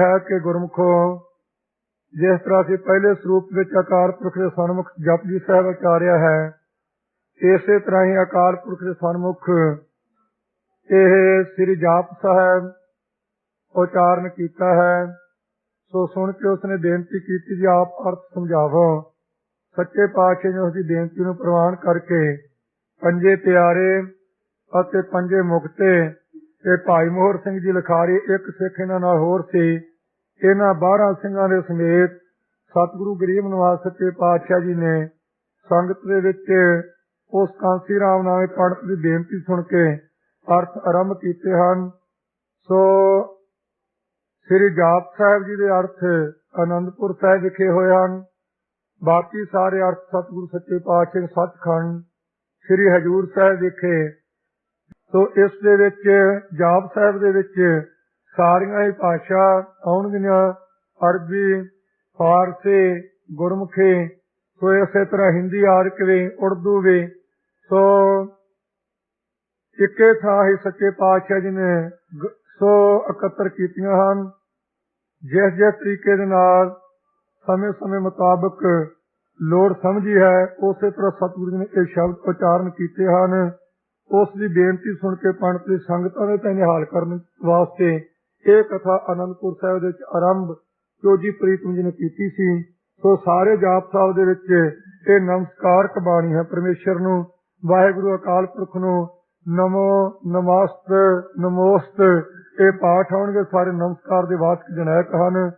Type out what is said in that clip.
ਹੈ ਕਿ ਗੁਰਮੁਖੋ, ਜਿਸ ਤਰ੍ਹਾਂ ਅਸੀਂ ਪਹਿਲੇ ਸਰੂਪ ਵਿੱਚ ਅਕਾਲ ਪੁਰਖ ਦੇ ਸਨਮੁਖ ਜਪਜੀ ਸਾਹਿਬ ਉਚਾਰਿਆ ਹੈ, ਇਸੇ ਤਰ੍ਹਾਂ ਹੀ ਅਕਾਲ ਪੁਰਖ ਦੇ ਸਨਮੁਖ ਇਹ ਸ੍ਰੀ ਜਾਪ ਸਾਹਿਬ ਉਚਾਰਨ ਕੀਤਾ ਹੈ। ਸੋ ਸੁਣ ਕੇ ਉਸਨੇ ਬੇਨਤੀ ਕੀਤੀ ਜੀ, ਆਪ ਅਰਥ ਸਮਝਾਵੋ। ਸੱਚੇ ਪਾਤਸ਼ਾਹ ਨੇ ਉਸਦੀ ਬੇਨਤੀ ਨੂੰ ਪ੍ਰਵਾਨ ਕਰਕੇ ਪੰਜੇ ਪਿਆਰੇ ਅਤੇ ਪੰਜੇ ਮੁਕਤੇ ਤੇ ਭਾਈ ਮੋਹਰ ਸਿੰਘ ਜੀ ਲਿਖਾਰੀ ਇੱਕ ਸਿੱਖ ਇਹਨਾਂ ਨਾਲ ਹੋਰ ਸੀ। ਇਹਨਾਂ 12 ਸਿੰਘਾਂ ਦੇ ਸਮੇਤ ਸਤਿਗੁਰੂ ਗਰੀਬ ਨਿਵਾਸ ਸੱਚੇ ਪਾਤਸ਼ਾਹ ਜੀ ਨੇ ਸੰਗਤ ਦੇ ਵਿੱਚ ਉਸ ਕਾਂਸੀ ਰਾਮ ਨਾਮੇ ਪੰਡਤ ਦੀ ਬੇਨਤੀ ਸੁਣ ਕੇ ਅਰਥ ਆਰੰਭ ਕੀਤੇ ਹਨ। ਸੋ ਸ੍ਰੀ ਜਾਪ ਸਾਹਿਬ ਜੀ ਦੇ ਅਰਥ ਆਨੰਦਪੁਰ ਸਾਹਿਬ ਵਿਖੇ ਹੋਏ ਹਨ। ਬਾਕੀ ਸਾਰੇ ਅਰਥ ਸਤਿਗੁਰੂ ਸੱਚੇ ਪਾਤਸ਼ਾਹ ਸੱਚਖੰਡ ਸ੍ਰੀ ਹਜੂਰ ਸਾਹਿਬ ਵਿਖੇ। ਸੋ ਇਸ ਦੇ ਵਿੱਚ ਜਾਪ ਸਾਹਿਬ ਦੇ ਵਿੱਚ ਸਾਰੀਆਂ ਹੀ ਭਾਸ਼ਾ ਆਉਣਗੀਆਂ, ਅਰਬੀ, ਫਾਰਸੀ, ਗੁਰਮੁਖੀ, ਸੋ ਇਸੇ ਤਰ੍ਹਾਂ ਹਿੰਦੀ, ਆਰਕ ਵੀ, ਉਰਦੂ ਵੀ। ਸੋ ਇੱਕੇ ਥਾਂ ਹੀ ਸੱਚੇ ਪਾਤਸ਼ਾਹ ਜੀ ਨੇ ਸੋ ਇਕੱਤਰ ਕੀਤੀਆਂ ਹਨ। ਜਿਸ ਜਿਸ ਤਰੀਕੇ ਦੇ ਨਾਲ ਸਮੇਂ-ਸਮੇਂ ਮੁਤਾਬਕ ਲੋੜ ਸਮਝੀ ਹੈ, ਉਸੇ ਤਰ੍ਹਾਂ ਸਤਿਗੁਰੂ ਜੀ ਨੇ ਇਹ ਸ਼ਬਦ ਉਚਾਰਨ ਕੀਤੇ ਹਨ। ਉਸ ਦੀ ਬੇਨਤੀ ਸੁਣ ਕੇ ਪੰਡਤ ਦੀ ਸੰਗਤਾਂ ਦੇ ਤੇ ਨਿਹਾਲ ਕਰਨ ਵਾਸਤੇ ਇਹ ਕਥਾ ਅਨੰਦਪੁਰ ਸਾਹਿਬ ਦੇ ਵਿੱਚ ਆਰੰਭ ਜੋਜੀ ਪ੍ਰੀਤਮ ਜੀ ਨੇ ਕੀਤੀ ਸੀ, ਸੋ ਸਾਰੇ ਜਾਪ ਸਾਹਿਬ ਦੇ ਵਿੱਚ ਇਹ ਨਮਸਕਾਰ ਕਬਾਣੀ ਹੈ ਪਰਮੇਸ਼ਰ ਨੂੰ, ਵਾਹਿਗੁਰੂ ਅਕਾਲ ਪੁਰਖ ਨੂੰ, ਨਮੋ ਨਮਸਤ, ਨਮੋਸਤ। ਇਹ ਪਾਠ ਆਉਣਗੇ, ਸਾਰੇ ਨਮਸਕਾਰ ਦੇ ਵਾਚਕ ਜਨੈਕ ਹਨ।